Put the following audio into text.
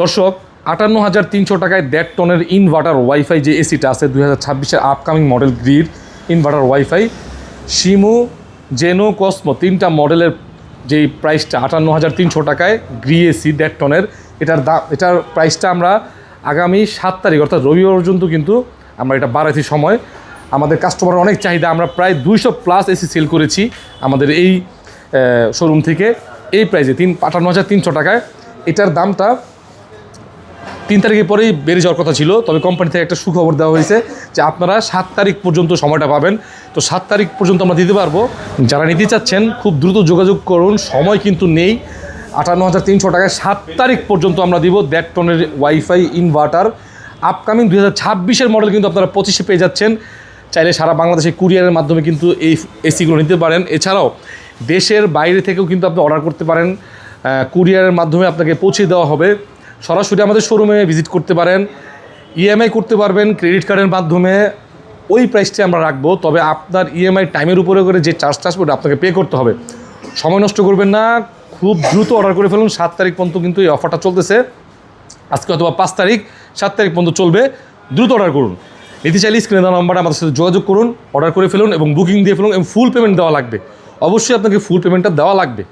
দর্শক আটান্ন হাজার তিনশো টাকায় দেড় টনের ইনভার্টার ওয়াইফাই যে এসিটা আছে, দুই হাজার ছাব্বিশের upcoming model grid inverter wifi Shimu জেনো কসমো তিনটা মডেলের যেই প্রাইসটা আটান্ন হাজার তিনশো টাকায় গ্রি এসি দেড় টনের, এটার দাম এটার প্রাইসটা আমরা আগামী সাত তারিখ, অর্থাৎ রবিবার পর্যন্ত কিন্তু আমরা এটা বাড়াইছি সময়। আমাদের কাস্টমার অনেক চাহিদা, আমরা প্রায় দুইশো প্লাস এসি সেল করেছি আমাদের এই শোরুম থেকে। এই প্রাইসে তিন আটান্ন হাজার তিনশো টাকায়। এটার দামটা তিন তারিখের পরেই বেড়ে যাওয়ার কথা ছিল, তবে কোম্পানি থেকে একটা সুখবর দেওয়া হয়েছে যে আপনারা সাত তারিখ পর্যন্ত সময়টা পাবেন। তো সাত তারিখ পর্যন্ত আমরা দিতে পারব। যারা নিতে চাচ্ছেন, খুব দ্রুত যোগাযোগ করুন, সময় কিন্তু নেই। আটান্ন হাজার তিনশো টাকায় সাত তারিখ পর্যন্ত আমরা দিব দেড় টনের ওয়াইফাই ইনভার্টার আপকামিং দুই হাজার ছাব্বিশের মডেল কিন্তু আপনারা পঁচিশে পেয়ে যাচ্ছেন। চাইলে সারা বাংলাদেশে কুরিয়ারের মাধ্যমে কিন্তু এই এসিগুলো নিতে পারেন। এছাড়াও দেশের বাইরে থেকেও কিন্তু আপনি অর্ডার করতে পারেন। কুরিয়ারের মাধ্যমে আপনাকে পৌঁছে দেওয়া হবে। সরাসরি আমাদের শোরুমে ভিজিট করতে পারেন ইএমআই করতে পারবেন ক্রেডিট কার্ডের মাধ্যমে। ওই প্রাইসটি আমরা রাখব, তবে আপনার ইএমআই টাইমের উপরে করে যে চার্জটা আসবে, ওটা আপনাকে পে করতে হবে। সময় নষ্ট করবেন না, খুব দ্রুত অর্ডার করে ফেলুন। সাত তারিখ পর্যন্ত কিন্তু এই অফারটা চলতেছে। আজকে অথবা পাঁচ তারিখ, সাত তারিখ পর্যন্ত চলবে। দ্রুত অর্ডার করুন। নিতে চাইলে স্ক্রিনে দেওয়া নাম্বারে আমাদের সাথে যোগাযোগ করুন অর্ডার করে ফেলুন এবং বুকিং দিয়ে ফেলুন এবং ফুল পেমেন্ট দেওয়া লাগবে। অবশ্যই আপনাকে ফুল পেমেন্টটা দেওয়া লাগবে।